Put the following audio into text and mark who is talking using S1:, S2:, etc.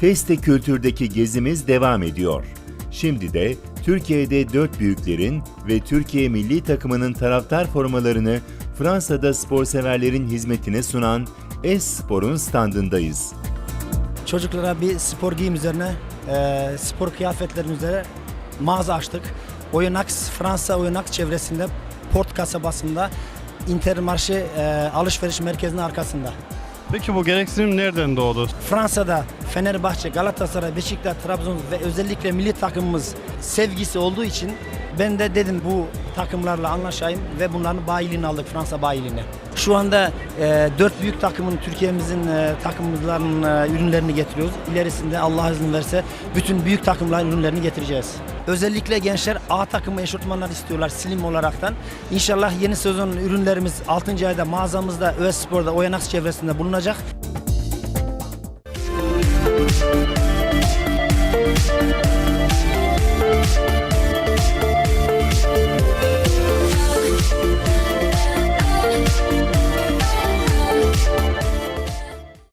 S1: Feste Kültür'deki gezimiz devam ediyor. Şimdi de Türkiye'de dört büyüklerin ve Türkiye milli takımının taraftar formalarını Fransa'da spor severlerin hizmetine sunan S-Spor'un standındayız.
S2: Çocuklara bir spor giyim üzerine, e, spor kıyafetlerin üzerine mağaza açtık. Oynax, Fransa Oynax çevresinde Port kasabasında Intermarché e, alışveriş merkezinin arkasında.
S3: Peki bu gereksinim nereden doğdu?
S2: Fransa'da Fenerbahçe, Galatasaray, Beşiktaş, Trabzon ve özellikle milli takımımız sevgisi olduğu için ben de dedim bu takımlarla anlaşayım ve bunların bayiliğini aldık Fransa bayiliğini. Şu anda e, dört büyük takımın Türkiye'mizin e, takımlarının e, ürünlerini getiriyoruz. İlerisinde Allah izin verse bütün büyük takımların ürünlerini getireceğiz. Özellikle gençler A takımı eşofmanlar istiyorlar slim olaraktan. İnşallah yeni sezon ürünlerimiz 6. ayda mağazamızda Öz Spor'da Oyanax çevresinde bulunacak.